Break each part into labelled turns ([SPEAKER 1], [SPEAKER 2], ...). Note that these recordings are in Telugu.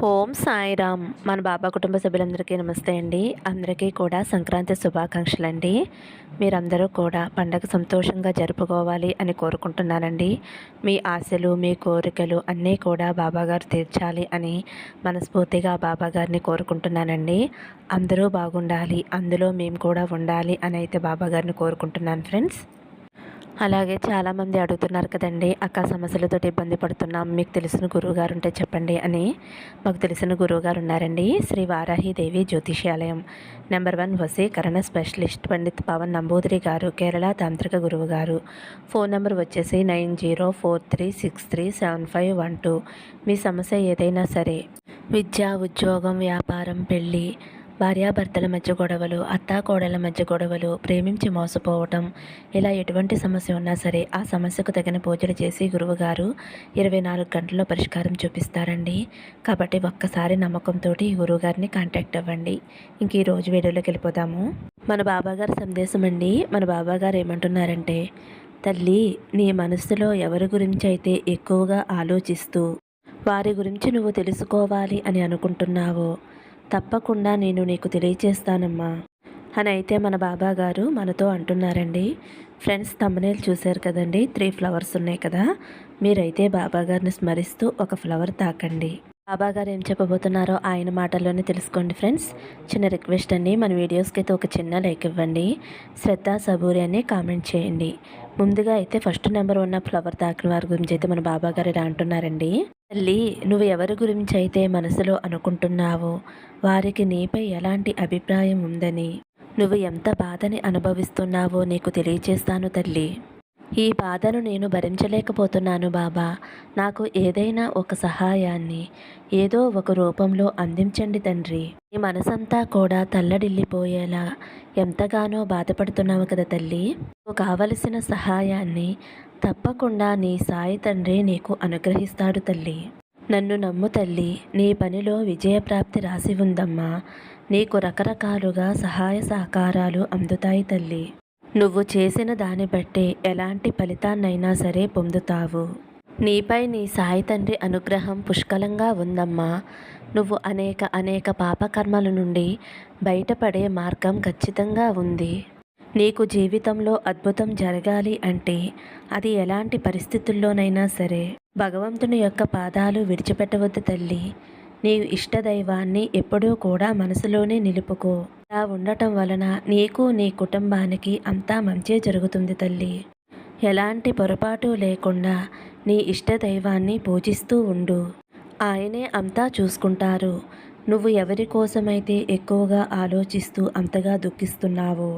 [SPEAKER 1] ఓం సాయిరామ్. మన బాబా కుటుంబ సభ్యులందరికీ నమస్తే అండి. అందరికీ కూడా సంక్రాంతి శుభాకాంక్షలు అండి మీరందరూ కూడా పండగ సంతోషంగా జరుపుకోవాలి అని కోరుకుంటున్నానండి. మీ ఆశలు మీ కోరికలు అన్నీ కూడా బాబాగారు తీర్చాలి అని మనస్ఫూర్తిగా బాబాగారిని కోరుకుంటున్నానండి. అందరూ బాగుండాలి అందులో మేము కూడా ఉండాలి అని అయితే బాబాగారిని కోరుకుంటున్నాను ఫ్రెండ్స్. అలాగే చాలామంది అడుగుతున్నారు కదండి అక్క సమస్యలతో ఇబ్బంది పడుతున్నాం మీకు తెలిసిన గురువుగారు ఉంటే చెప్పండి అని. మాకు తెలిసిన గురువు గారు ఉన్నారండి శ్రీ వారాహిదేవి జ్యోతిష్యాలయం. నెంబర్ వన్ వసీకరణ స్పెషలిస్ట్ పండిత్ పవన్ నంబూదిరి గారు కేరళ తాంత్రిక గురువు గారు ఫోన్ నెంబర్ వచ్చేసి nine zero four three six three seven five one two. మీ సమస్య ఏదైనా సరే విద్య ఉద్యోగం వ్యాపారం పెళ్ళి భార్యాభర్తల మధ్య గొడవలు అత్తాకోడల మధ్య గొడవలు ప్రేమించి మోసపోవటం ఇలా ఎటువంటి సమస్య ఉన్నా సరే ఆ సమస్యకు తగిన పూజలు చేసి గురువుగారు ఇరవై నాలుగు గంటల్లో పరిష్కారం చూపిస్తారండి. కాబట్టి ఒక్కసారి నమ్మకంతో ఈ గురువుగారిని కాంటాక్ట్ అవ్వండి. ఇంక ఈ రోజు వీడియోలోకి వెళ్ళిపోదాము. మన బాబాగారి సందేశం అండి. మన బాబాగారు ఏమంటున్నారంటే తల్లి నీ మనసులో ఎవరి గురించి అయితే ఎక్కువగా ఆలోచిస్తూ వారి గురించి నువ్వు తెలుసుకోవాలి అని అనుకుంటున్నావో తప్పకుండా నేను నీకు తెలియచేస్తానమ్మా. అని అయితే మన బాబా గారు మనతో అంటున్నారండి. ఫ్రెండ్స్ తమ్మనేలు చూశారు కదండి? త్రీ ఫ్లవర్స్ ఉన్నాయి కదా? మీరైతే బాబా గారిని స్మరిస్తూ ఒక ఫ్లవర్ తాకండి. బాబా గారు ఏం చెప్పబోతున్నారో ఆయన మాటల్లోనే తెలుసుకోండి ఫ్రెండ్స్. చిన్న రిక్వెస్ట్ అండి మన వీడియోస్కి అయితే ఒక చిన్న లైక్ ఇవ్వండి. శ్రద్ధ సబూరి అని కామెంట్ చేయండి. ముందుగా అయితే ఫస్ట్ నెంబర్ ఉన్న ఫ్లవర్ తాకిన వారి గురించి అయితే మన బాబా గారు ఇలా అంటున్నారండి. తల్లి నువ్వు ఎవరి గురించి అయితే మనసులో అనుకుంటున్నావో వారికి నీపై ఎలాంటి అభిప్రాయం ఉందని నువ్వు ఎంత బాధని అనుభవిస్తున్నావో నీకు తెలియచేస్తాను తల్లి. ఈ బాధను నేను భరించలేకపోతున్నాను బాబా. నాకు ఏదైనా ఒక సహాయాన్ని ఏదో ఒక రూపంలో అందించండి తండ్రి. ఈ మనసంతా కూడా తల్లడిల్లిపోయేలా ఎంతగానో బాధపడుతున్నావు కదా తల్లి. కావలసిన సహాయాన్ని తప్పకుండా నీ సాయి తండ్రి నీకు అనుగ్రహిస్తాడు తల్లి. నన్ను నమ్ము తల్లి నీ పనిలో విజయప్రాప్తి రాసి ఉందమ్మా. నీకు రకరకాలుగా సహాయ సహకారాలు అందుతాయి తల్లి. నువ్వు చేసిన దాన్ని బట్టి ఎలాంటి ఫలితాన్నైనా సరే పొందుతావు. నీపై నీ సాయి తండ్రి అనుగ్రహం పుష్కలంగా ఉందమ్మా. నువ్వు అనేక అనేక పాపకర్మల నుండి బయటపడే మార్గం ఖచ్చితంగా ఉంది. నీకు జీవితంలో అద్భుతం జరగాలి అంటే అది ఎలాంటి పరిస్థితుల్లోనైనా సరే. భగవంతుని యొక్క పాదాలు విడిచిపెట్టవద్దు తల్లి. నీ ఇష్టదైవాన్ని ఎప్పుడూ కూడా మనసులోనే నిలుపుకో. అలా ఉండటం వలన నీకు నీ కుటుంబానికి అంతా మంచే జరుగుతుంది తల్లి. ఎలాంటి పొరపాటు లేకుండా నీ ఇష్టదైవాన్ని పూజిస్తూ ఉండు. ఆయనే అంతా చూసుకుంటారు. నువ్వు ఎవరి కోసమైతే ఎక్కువగా ఆలోచిస్తూ అంతగా దుఃఖిస్తున్నావో.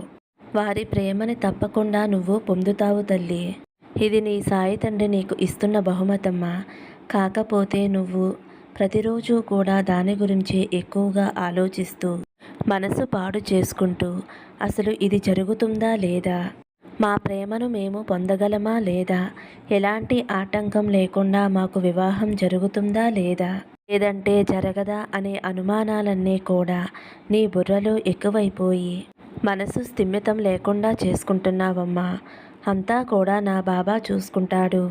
[SPEAKER 1] వారి ప్రేమని తప్పకుండా నువ్వు పొందుతావు తల్లి. ఇది నీ సాయి తండ్రి నీకు ఇస్తున్న బహుమతమ్మా. కాకపోతే నువ్వు ప్రతిరోజు కూడా దాని గురించి ఎక్కువగా ఆలోచిస్తూ మనసు పాడు చేసుకుంటూ అసలు ఇది జరుగుతుందా లేదా? మా ప్రేమను మేము పొందగలమా లేదా? ఎలాంటి ఆటంకం లేకుండా మాకు వివాహం జరుగుతుందా లేదా? లేదంటే జరగదా అనే అనుమానాలన్నీ కూడా నీ బుర్రలో ఎక్కువైపోయి మనసు స్థిమితం లేకుండా చేసుకుంటున్నావమ్మా. అంతా కూడా నా బాబా చూసుకుంటాడు.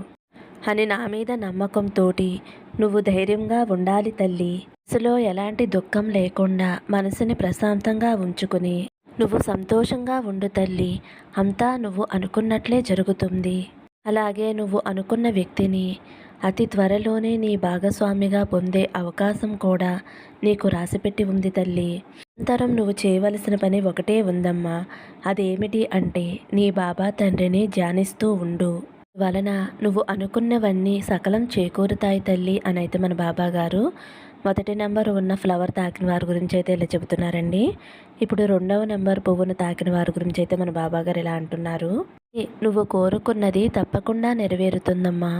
[SPEAKER 1] అని నా మీద నమ్మకంతోటి నువ్వు ధైర్యంగా ఉండాలి తల్లి. మనసులో ఎలాంటి దుఃఖం లేకుండా మనసుని ప్రశాంతంగా ఉంచుకుని నువ్వు సంతోషంగా ఉండు తల్లి. అంతా నువ్వు అనుకున్నట్లే జరుగుతుంది. అలాగే నువ్వు అనుకున్న వ్యక్తిని అతి త్వరలోనే నీ భాగస్వామిగా పొందే అవకాశం కూడా నీకు రాసిపెట్టి ఉంది తల్లి. అంతరం నువ్వు చేయవలసిన పని ఒకటే ఉందమ్మా. అదేమిటి అంటే నీ బాబా తండ్రిని ధ్యానిస్తూ ఉండు. వలన నువ్వు అనుకున్నవన్నీ సకలం చేకూరుతాయి తల్లి అనైతే మన బాబా గారు మొదటి నెంబర్ ఉన్న ఫ్లవర్ తాకిన వారి గురించి అయితే ఇలా చెబుతున్నారండి. ఇప్పుడు రెండవ నెంబర్ పువ్వును తాకిన వారి గురించి అయితే మన బాబా గారు ఇలా అంటున్నారు. నువ్వు కోరుకున్నది తప్పకుండా నెరవేరుతుందమ్మా.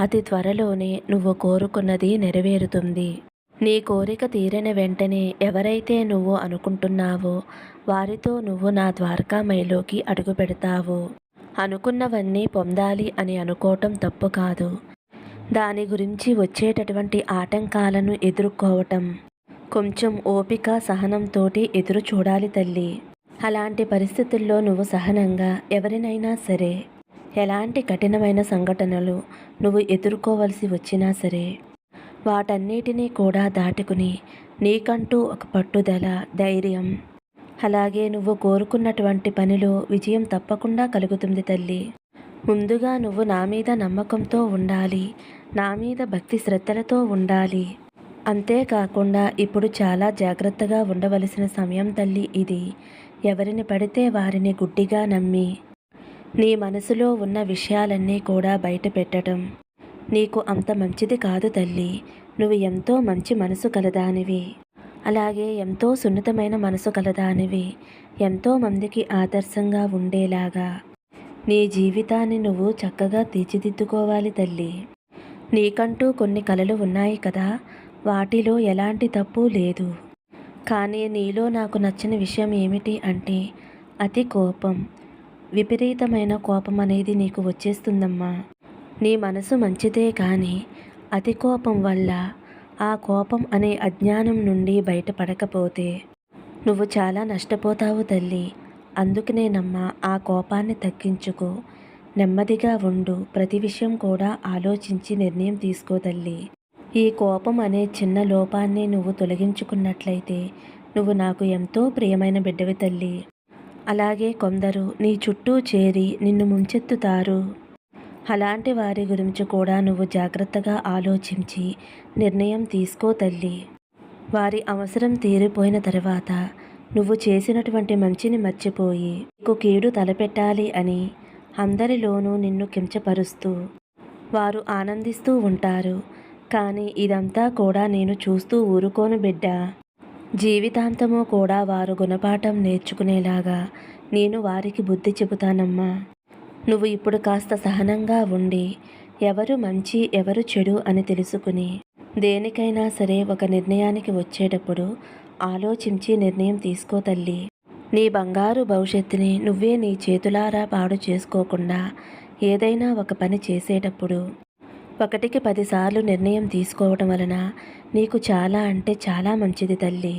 [SPEAKER 1] అతి త్వరలోనే నువ్వు కోరుకున్నది నెరవేరుతుంది. నీ కోరిక తీరిన వెంటనే ఎవరైతే నువ్వు అనుకుంటున్నావో వారితో నువ్వు నా ద్వారకామయిలోకి అడుగు పెడతావు. అనుకున్నవన్నీ పొందాలి అని అనుకోవటం తప్పు కాదు. దాని గురించి వచ్చేటటువంటి ఆటంకాలను ఎదుర్కోవటం. కొంచెం ఓపిక సహనంతో ఎదురు చూడాలి తల్లి. అలాంటి పరిస్థితుల్లో నువ్వు సహనంగా ఎవరినైనా సరే ఎలాంటి కఠినమైన సంఘటనలు నువ్వు ఎదుర్కోవలసి వచ్చినా సరే వాటన్నిటినీ కూడా దాటుకుని నీకంటూ ఒక పట్టుదల ధైర్యం. అలాగే నువ్వు కోరుకున్నటువంటి పనిలో విజయం తప్పకుండా కలుగుతుంది తల్లి. ముందుగా నువ్వు నా మీద నమ్మకంతో ఉండాలి నా మీద భక్తి శ్రద్ధలతో ఉండాలి. అంతేకాకుండా ఇప్పుడు చాలా జాగ్రత్తగా ఉండవలసిన సమయం తల్లి ఇది. ఎవరిని పడితే వారిని గుడ్డిగా నమ్మి నీ మనసులో ఉన్న విషయాలన్నీ కూడా బయట పెట్టడం నీకు అంత మంచిది కాదు తల్లి. నువ్వు ఎంతో మంచి మనసు కలదానివి. అలాగే ఎంతో సున్నితమైన మనసు కలదానివి. ఎంతో మందికి ఆదర్శంగా ఉండేలాగా. నీ జీవితాన్ని నువ్వు చక్కగా తీర్చిదిద్దుకోవాలి తల్లి. నీకంటూ కొన్ని కలలు ఉన్నాయి కదా వాటిలో ఎలాంటి తప్పు లేదు. కానీ నీలో నాకు నచ్చిన విషయం ఏమిటి అంటే అతి కోపం. విపరీతమైన కోపం అనేది నీకు వచ్చేస్తుందమ్మా. నీ మనసు మంచిదే కానీ అతి కోపం వల్ల ఆ కోపం అనే అజ్ఞానం నుండి బయటపడకపోతే నువ్వు చాలా నష్టపోతావు తల్లి. అందుకనేనమ్మా ఆ కోపాన్ని తగ్గించుకో. నెమ్మదిగా ఉండు. ప్రతి విషయం కూడా ఆలోచించి నిర్ణయం తీసుకో తల్లి. ఈ కోపం అనే చిన్న లోపాన్ని నువ్వు తొలగించుకున్నట్లయితే నువ్వు నాకు ఎంతో ప్రియమైన బిడ్డవి తల్లి. అలాగే కొందరు నీ చుట్టూ చేరి నిన్ను ముంచెత్తుతారు. అలాంటి వారి గురించి కూడా నువ్వు జాగ్రత్తగా ఆలోచించి నిర్ణయం తీసుకో తల్లి. వారి అవసరం తీరిపోయిన తర్వాత నువ్వు చేసినటువంటి మంచిని మర్చిపోయి నీకు కీడు తలపెట్టాలి అని అందరిలోనూ నిన్ను కించపరుస్తూ వారు ఆనందిస్తూ ఉంటారు. కానీ ఇదంతా కూడా నేను చూస్తూ ఊరుకోను బిడ్డ. జీవితాంతము కూడా వారు గుణపాఠం నేర్చుకునేలాగా నేను వారికి బుద్ధి చెబుతానమ్మా. నువ్వు ఇప్పుడు కాస్త సహనంగా ఉండి ఎవరు మంచి ఎవరు చెడు అని తెలుసుకుని దేనికైనా సరే ఒక నిర్ణయానికి వచ్చేటప్పుడు ఆలోచించి నిర్ణయం తీసుకో తల్లి. నీ బంగారు భవిష్యత్తుని నువ్వే నీ చేతులారా పాడు చేసుకోకుండా ఏదైనా ఒక పని చేసేటప్పుడు ఒకటికి పదిసార్లు నిర్ణయం తీసుకోవడం వలన నీకు చాలా అంటే చాలా మంచిది తల్లి.